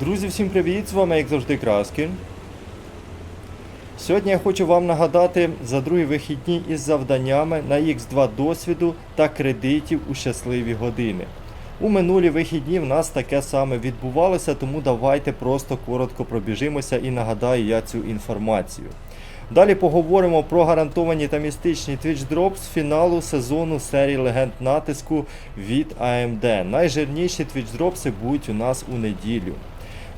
Друзі, всім привіт! З вами, як завжди, Краскін. Сьогодні я хочу вам нагадати за другі вихідні із завданнями на X2 досвіду та кредитів у щасливі години. У минулі вихідні в нас таке саме відбувалося, тому давайте просто коротко пробіжимося і нагадаю я цю інформацію. Далі поговоримо про гарантовані та містичні Twitch Drops з фіналу сезону серії легенд натиску від AMD. Найжирніші Twitch Dropси будуть у нас у неділю.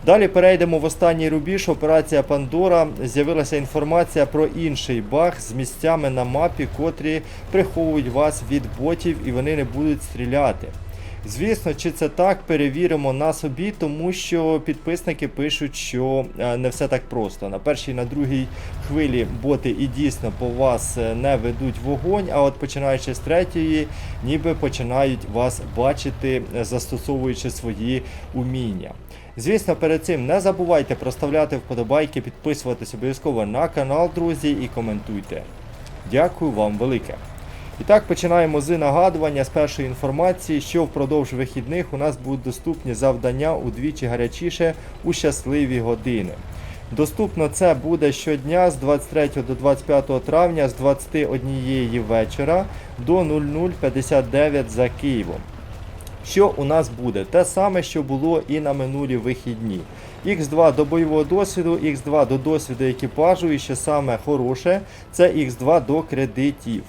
Далі перейдемо в останній рубіж. Операція Пандора. З'явилася інформація про інший баг з місцями на мапі, котрі приховують вас від ботів і вони не будуть стріляти. Звісно, чи це так, перевіримо на собі, тому що підписники пишуть, що е, не все так просто. На першій, на другій хвилі боти і дійсно по вас е, не ведуть вогонь, а от починаючи з третьої, ніби починають вас бачити, е, застосовуючи свої уміння. Звісно, перед цим не забувайте проставляти вподобайки, підписуватись обов'язково на канал, друзі, і коментуйте. Дякую вам велике. І так, починаємо з нагадування з першої інформації, що впродовж вихідних у нас будуть доступні завдання удвічі гарячіше у щасливі години. Доступно це буде щодня з 23 до 25 травня з 21 вечора до 00.59 за Києвом. Що у нас буде? Те саме, що було і на минулі вихідні. Х2 до бойового досвіду, Х2 до досвіду екіпажу, і що саме хороше, це Х2 до кредитів.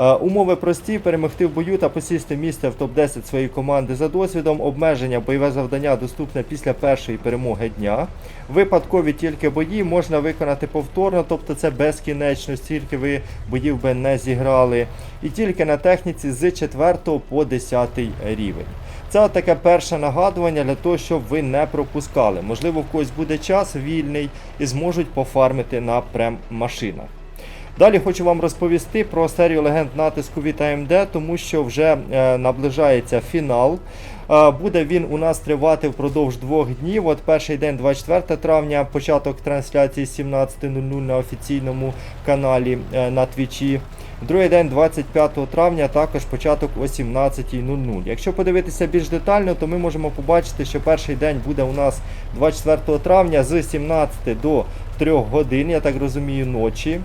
Е, Умови прості: перемогти в бою та посісти місце в топ-10 своєї команди за досвідом. Обмеження бойове завдання доступне після першої перемоги дня. Випадкові тільки бої можна виконати повторно, тобто це безкінечно, стільки ви боїв би не зіграли. І тільки на техніці з 4 по 10 рівень. Це таке перше нагадування для того, щоб ви не пропускали. Можливо, в когось буде час вільний і зможуть пофармити на прем-машинах. Далі хочу вам розповісти про серію легенд натиску від AMD, тому що вже е, наближається фінал. Е, буде він у нас тривати впродовж двох днів. От перший день, 24 травня, початок трансляції 17.00 на офіційному каналі е, на Твічі. Другий день, 25 травня, також початок о 17.00. Якщо подивитися більш детально, то ми можемо побачити, що перший день буде у нас 24 травня з 17 до 3 годин, я так розумію, ночі.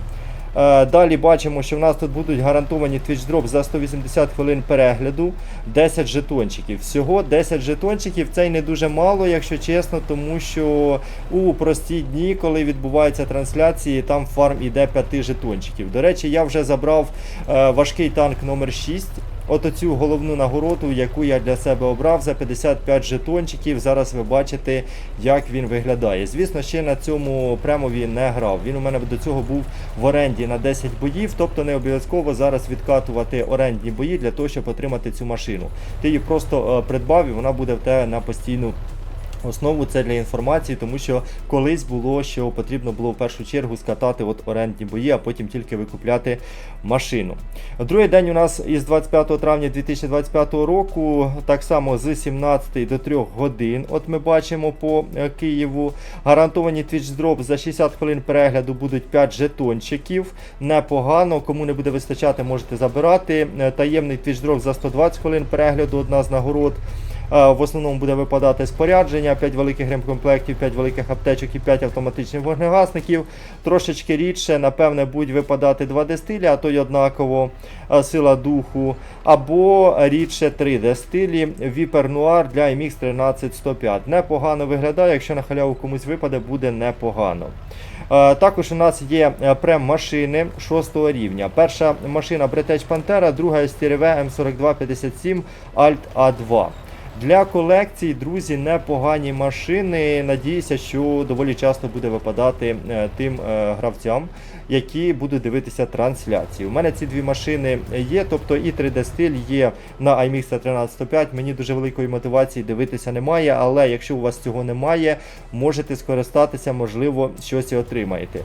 Е, Далі бачимо, що в нас тут будуть гарантовані Drop за 180 хвилин перегляду, 10 жетончиків. Всього 10 жетончиків це й не дуже мало, якщо чесно, тому що у прості дні, коли відбуваються трансляції, там фарм іде 5 жетончиків. До речі, я вже забрав е, важкий танк номер 6 От оцю головну нагороду, яку я для себе обрав за 55 жетончиків. Зараз ви бачите, як він виглядає. Звісно, ще на цьому премові не грав. Він у мене до цього був в оренді на 10 боїв, тобто не обов'язково зараз відкатувати орендні бої для того, щоб отримати цю машину. Ти її просто е, придбав і вона буде в тебе на постійну. Основу це для інформації, тому що колись було, що потрібно було в першу чергу скатати от орендні бої, а потім тільки викупляти машину. Другий день у нас із 25 травня 2025 року, так само з 17 до 3 годин. От ми бачимо по е, Києву. Гарантовані Drop за 60 хвилин перегляду будуть 5 жетончиків. Непогано. Кому не буде вистачати, можете забирати. Е, Таємний Drop за 120 хвилин перегляду, одна з нагород. Е, В основному буде випадати спорядження, 5 великих ремкомплектів, 5 великих аптечок і 5 автоматичних вогнегасників. Трошечки рідше, напевне, будуть випадати 2 дестилі, а то й однаково е, сила духу. Або рідше 3 дестилі. Віпер Нуар для MX 13105. Непогано виглядає, якщо на халяву комусь випаде, буде непогано. Е, Також у нас є прем-машини 6 рівня. Перша машина Бретеч Пантера, друга STRV М4257 Alt A2. Для колекції, друзі, непогані машини. Надіюся, що доволі часто буде випадати е, тим е, гравцям, які будуть дивитися трансляції. У мене ці дві машини є, тобто і 3D стиль є на iMix 13105. Мені дуже великої мотивації дивитися немає, але якщо у вас цього немає, можете скористатися, можливо, щось і отримаєте.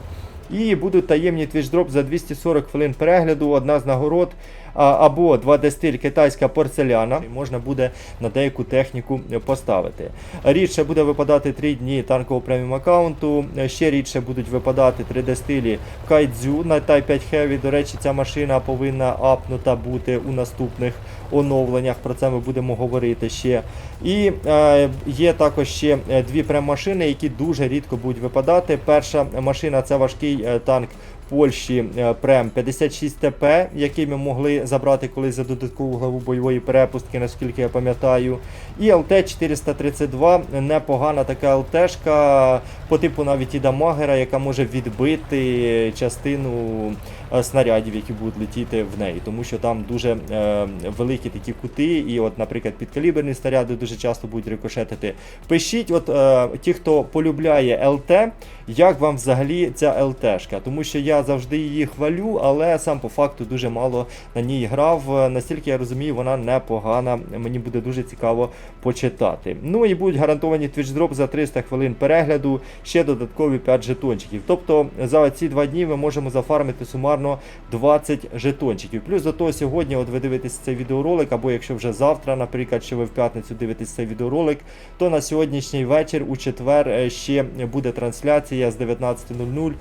І будуть таємні Drop за 240 хвилин перегляду. Одна з нагород або 2D стиль китайська порцеляна. І можна буде на деяку техніку поставити. Рідше буде випадати 3 дні танкового преміум аккаунту. Ще рідше будуть випадати 3D стилі Кайдзю на Type 5 Heavy. До речі, ця машина повинна апнута бути у наступних оновленнях. Про це ми будемо говорити ще. І е, є також ще е, дві прем-машини, які дуже рідко будуть випадати. Перша машина це важкий е, танк. Польщі е, Прем 56 ТП, який ми могли забрати колись за додаткову главу бойової перепустки, наскільки я пам'ятаю. І ЛТ 432 непогана така ЛТшка по типу навіть і дамагера, яка може відбити частину е, снарядів, які будуть летіти в неї, тому що там дуже е, великі такі кути, і, от, наприклад, підкаліберні снаряди дуже часто будуть рикошетити. Пишіть, от е, ті, хто полюбляє ЛТ, як вам взагалі ця ЛТшка? Тому що я завжди її хвалю, але сам по факту дуже мало на ній грав. Настільки я розумію, вона непогана. Мені буде дуже цікаво почитати. Ну і будуть гарантовані твічдроп за 300 хвилин перегляду, ще додаткові 5 жетончиків. Тобто за ці два дні ми можемо зафармити сумарно 20 жетончиків. Плюс до того сьогодні, от ви дивитесь цей відеоролик, або якщо вже завтра, наприклад, чи ви в п'ятницю дивитесь цей відеоролик, то на сьогоднішній вечір у четвер е, ще буде трансляція з 19.00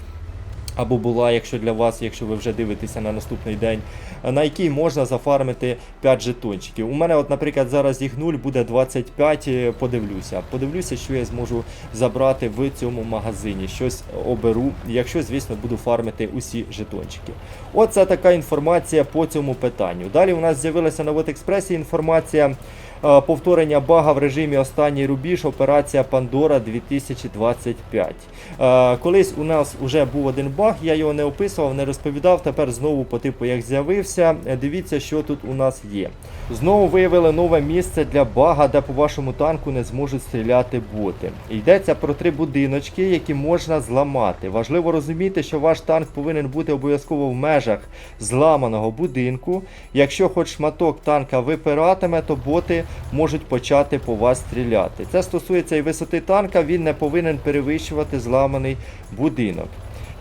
або була, якщо для вас, якщо ви вже дивитеся на наступний день, на якій можна зафармити 5 жетончиків. У мене, от, наприклад, зараз їх 0 буде 25, е, подивлюся. Подивлюся, що я зможу забрати в цьому магазині. Щось оберу, якщо, звісно, буду фармити усі жетончики. Оце така інформація по цьому питанню. Далі у нас з'явилася на Вотекспресі інформація. Е, Повторення бага в режимі останній рубіж, операція Пандора 2025. Е, Колись у нас вже був один баг, я його не описував, не розповідав. Тепер знову по типу як з'явився. Е, Дивіться, що тут у нас є. Знову виявили нове місце для бага, де по вашому танку не зможуть стріляти боти. Йдеться про три будиночки, які можна зламати. Важливо розуміти, що ваш танк повинен бути обов'язково в межах зламаного будинку. Якщо хоч шматок танка випиратиме, то боти можуть почати по вас стріляти. Це стосується і висоти танка, він не повинен перевищувати зламаний будинок.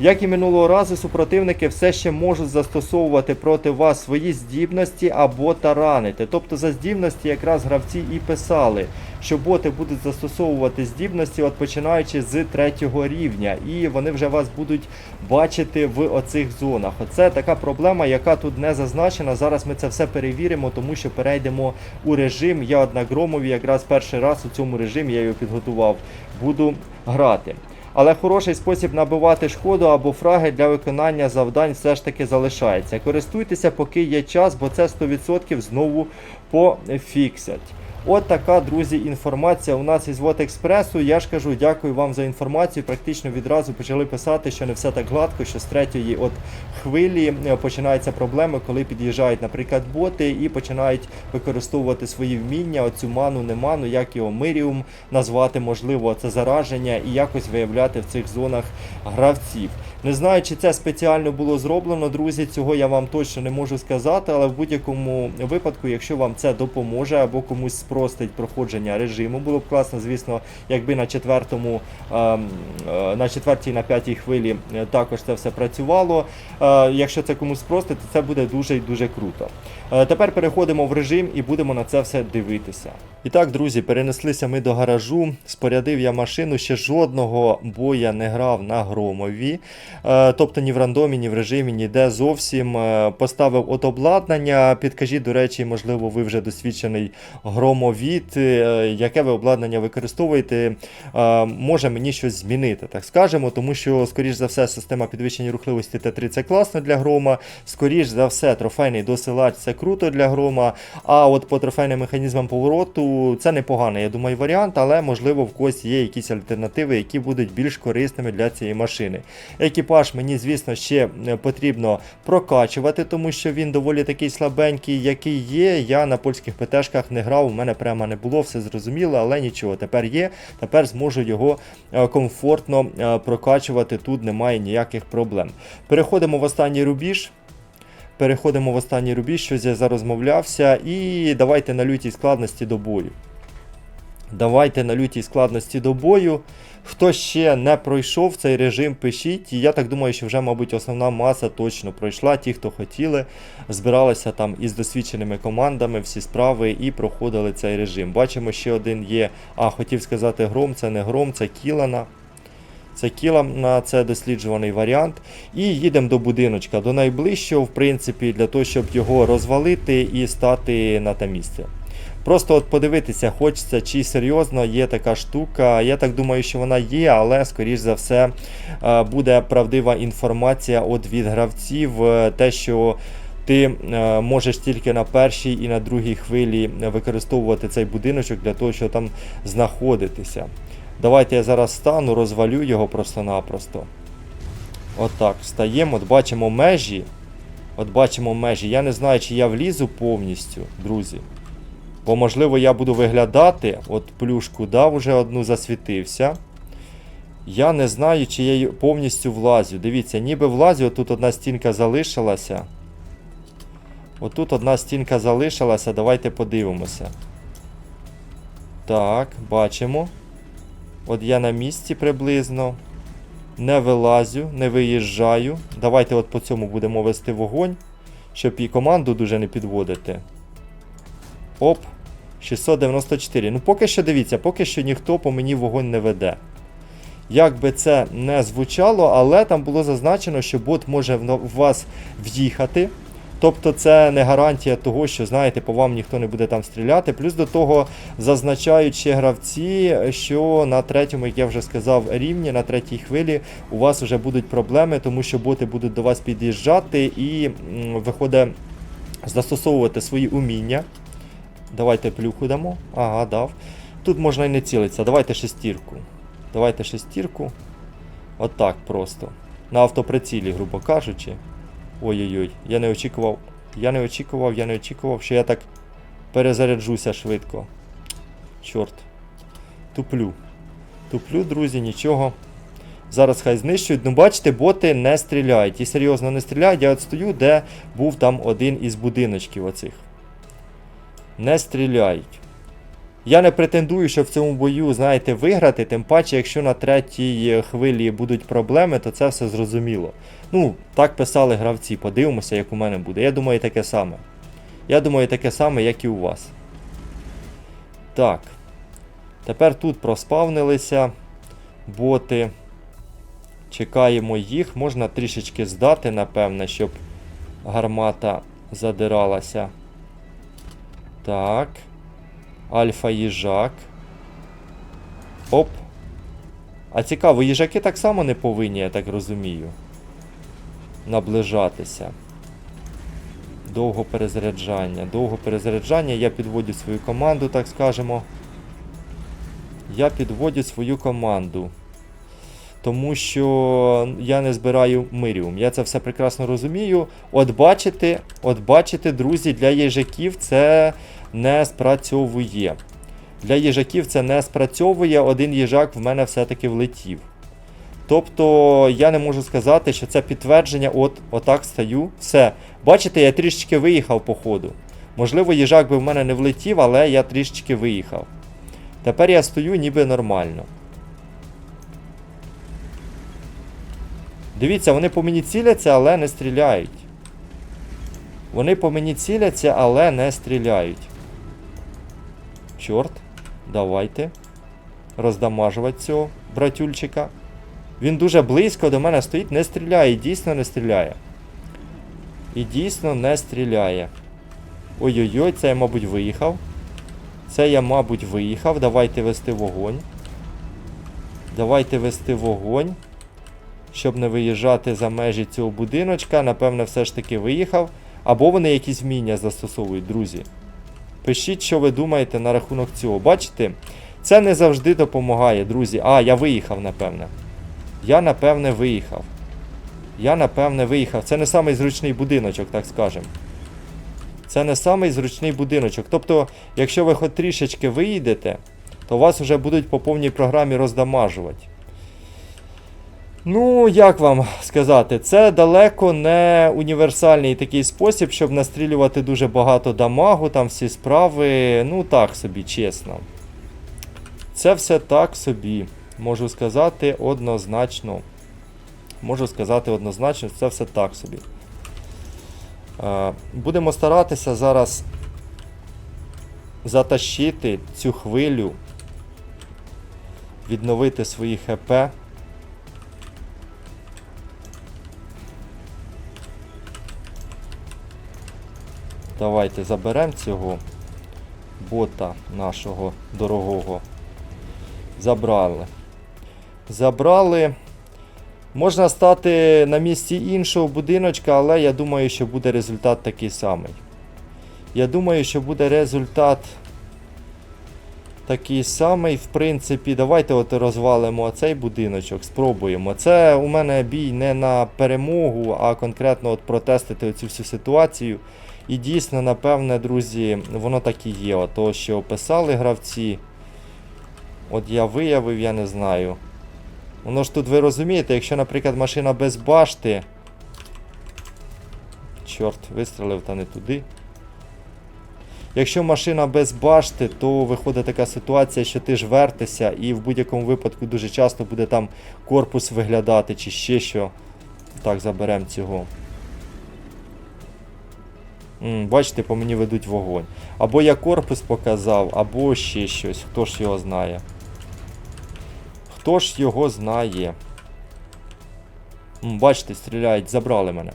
Як і минулого разу, супротивники все ще можуть застосовувати проти вас свої здібності або таранити. Тобто за здібності якраз гравці і писали, що боти будуть застосовувати здібності, от починаючи з третього рівня, і вони вже вас будуть бачити в оцих зонах. Оце така проблема, яка тут не зазначена. Зараз ми це все перевіримо, тому що перейдемо у режим. Я от на Громові якраз перший раз у цьому режимі я його підготував. Буду грати. Але хороший спосіб набивати шкоду або фраги для виконання завдань все ж таки залишається. Користуйтеся, поки є час, бо це 100% знову пофіксять. От така, друзі, інформація у нас із Вот Експресу. Я ж кажу, дякую вам за інформацію. Практично відразу почали писати, що не все так гладко, що з третьої от хвилі е, починаються проблеми, коли під'їжджають, наприклад, боти і починають використовувати свої вміння, оцю ману, не ману, як його миріум назвати, можливо, це зараження і якось виявляти в цих зонах гравців. Не знаю, чи це спеціально було зроблено, друзі. Цього я вам точно не можу сказати, але в будь-якому випадку, якщо вам це допоможе або комусь спростить проходження режиму, було б класно, звісно, якби на четвертому, ем, е, на четвертій, на п'ятій хвилі е, також це все працювало. Е, Якщо це комусь спростить, то це буде дуже і дуже круто. Тепер переходимо в режим і будемо на це все дивитися. І так, друзі, перенеслися ми до гаражу. Спорядив я машину, ще жодного боя не грав на громові. Тобто ні в рандомі, ні в режимі, ніде зовсім. Поставив от обладнання. Підкажіть, до речі, можливо, ви вже досвідчений громовід. Е, Яке ви обладнання використовуєте, е, може мені щось змінити, так скажемо, тому що, скоріш за все, система підвищення рухливості Т3 це класно для грома. Скоріш за все, трофейний досилач це круто для грома. А от по трофейним механізмам повороту це непоганий, я думаю, варіант, але можливо в когось є якісь альтернативи, які будуть більш корисними для цієї машини. Екіпаж мені, звісно, ще е, потрібно прокачувати, тому що він доволі такий слабенький, який є. Я на польських ПТшках не грав, у мене прямо не було, все зрозуміло, але нічого, тепер є. Тепер зможу його е, комфортно е, прокачувати. Тут немає ніяких проблем. Переходимо в останній рубіж. Переходимо в останній рубіж, щось я зарозмовлявся, і давайте на лютій складності до бою. Давайте на лютій складності до бою. Хто ще не пройшов цей режим, пишіть. І я так думаю, що вже, мабуть, основна маса точно пройшла. Ті, хто хотіли, збиралися там із досвідченими командами, всі справи і проходили цей режим. Бачимо, ще один є. А, хотів сказати гром, це не гром, це Кілана. Це Кілана, це досліджуваний варіант. І їдемо до будиночка, до найближчого, в принципі, для того, щоб його розвалити і стати на те місце. Просто от подивитися, хочеться, чи серйозно є така штука. Я так думаю, що вона є, але скоріш за все е, буде правдива інформація от від гравців, е, те, що ти е, можеш тільки на першій і на другій хвилі використовувати цей будиночок для того, щоб там знаходитися. Давайте я зараз стану, розвалю його просто-напросто. Отак, встаємо, от бачимо межі. От бачимо межі. Я не знаю, чи я влізу повністю, друзі. Бо, можливо, я буду виглядати. От плюшку дав, уже одну засвітився. Я не знаю, чи я повністю влазю. Дивіться, ніби влазю, отут одна стінка залишилася. Отут одна стінка залишилася, давайте подивимося. Так, бачимо. От я на місці приблизно. Не вилазю, не виїжджаю. Давайте от по цьому будемо вести вогонь, щоб і команду дуже не підводити. Оп, 694. Ну, поки що дивіться, поки що ніхто по мені вогонь не веде. Як би це не звучало, але там було зазначено, що бот може в вас в'їхати. Тобто це не гарантія того, що знаєте, по вам ніхто не буде там стріляти. Плюс до того зазначають ще гравці, що на третьому, як я вже сказав, рівні, на третій хвилі у вас вже будуть проблеми, тому що боти будуть до вас під'їжджати і виходить застосовувати свої уміння. Давайте плюху дамо. Ага, дав. Тут можна і не цілитися. Давайте шестірку. Давайте шестірку. Отак просто. На автоприцілі, грубо кажучи. Ой-ой-ой, я не очікував. Я не очікував, я не очікував, що я так перезаряджуся швидко. Чорт. Туплю. Туплю, друзі, нічого. Зараз хай знищують. Ну, бачите, боти не стріляють. І серйозно не стріляють. Я от стою, де був там один із будиночків оцих. Не стріляють. Я не претендую, що в цьому бою, знаєте, виграти, тим паче, якщо на третій хвилі будуть проблеми, то це все зрозуміло. Ну, так писали гравці, подивимося, як у мене буде. Я думаю, таке саме. Я думаю, таке саме, як і у вас. Так. Тепер тут проспавнилися боти. Чекаємо їх. Можна трішечки здати, напевне, щоб гармата задиралася. Так. Альфа їжак. Оп. А цікаво, їжаки так само не повинні, я так розумію. Наближатися. Довго перезаряджання. Довго перезаряджання. Я підводю свою команду, так скажемо. Я підводю свою команду. Тому що я не збираю миріум. Я це все прекрасно розумію. От бачите, от бачите, друзі, для їжаків це не спрацьовує. Для їжаків це не спрацьовує, один їжак в мене все-таки влетів. Тобто я не можу сказати, що це підтвердження, от отак стаю. Все. Бачите, я трішечки виїхав по ходу. Можливо, їжак би в мене не влетів, але я трішечки виїхав. Тепер я стою ніби нормально. Дивіться, вони по мені ціляться, але не стріляють. Вони по мені ціляться, але не стріляють. Чорт, давайте. Роздамажувати цього братюльчика. Він дуже близько до мене стоїть, не стріляє, і дійсно не стріляє. І дійсно не стріляє. Ой-ой-ой, це я, мабуть, виїхав. Це я, мабуть, виїхав. Давайте вести вогонь. Давайте вести вогонь. Щоб не виїжджати за межі цього будиночка, напевно, все ж таки виїхав. Або вони якісь вміння застосовують, друзі. Пишіть, що ви думаєте на рахунок цього. Бачите? Це не завжди допомагає, друзі. А, я виїхав, напевне. Я, напевне, виїхав. Я, напевне, виїхав. Це не самий зручний будиночок, так скажемо. Це не самий зручний будиночок. Тобто, якщо ви хоч трішечки виїдете, то вас вже будуть по повній програмі роздамажувати. Ну, як вам сказати, це далеко не універсальний такий спосіб, щоб настрілювати дуже багато дамагу, там всі справи. Ну так собі, чесно. Це все так собі. Можу сказати однозначно. Можу сказати однозначно, це все так собі. Е, Будемо старатися зараз затащити цю хвилю, відновити свої ХП. Давайте заберемо цього бота нашого дорогого. Забрали. Забрали. Можна стати на місці іншого будиночка, але я думаю, що буде результат такий самий. Я думаю, що буде результат такий самий. В принципі, давайте от розвалимо цей будиночок, спробуємо. Це у мене бій не на перемогу, а конкретно от протестити цю всю ситуацію. І дійсно, напевне, друзі, воно так і є. Ото, що писали гравці. От я виявив, я не знаю. Воно ж тут ви розумієте, якщо, наприклад, машина без башти. Чорт, вистрелив та не туди. Якщо машина без башти, то виходить така ситуація, що ти ж вертишся, і в будь-якому випадку дуже часто буде там корпус виглядати чи ще що. Так, заберемо цього. Бачите, по мені ведуть вогонь. Або я корпус показав, або ще щось. Хто ж його знає? Хто ж його знає? Бачите, стріляють, забрали мене.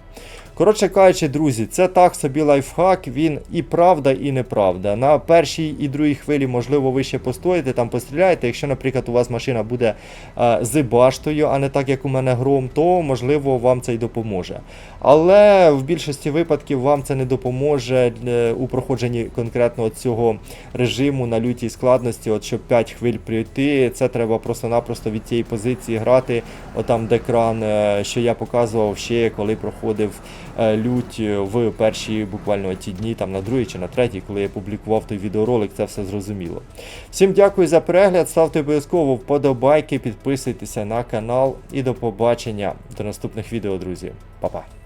Коротше кажучи, друзі, це так собі лайфхак, він і правда, і неправда. На першій і другій хвилі, можливо, ви ще постоїте, там постріляєте. Якщо, наприклад, у вас машина буде е, з баштою, а не так, як у мене гром, то можливо вам це й допоможе. Але в більшості випадків вам це не допоможе е, у проходженні конкретно цього режиму на лютій складності, от щоб 5 хвиль пройти. Це треба просто-напросто від цієї позиції грати. Отам де екран, е, що я показував ще коли проходив лють в перші буквально ті дні, там на другий чи на третій, коли я публікував той відеоролик, це все зрозуміло. Всім дякую за перегляд. Ставте обов'язково вподобайки, підписуйтеся на канал і до побачення до наступних відео, друзі. Па-па.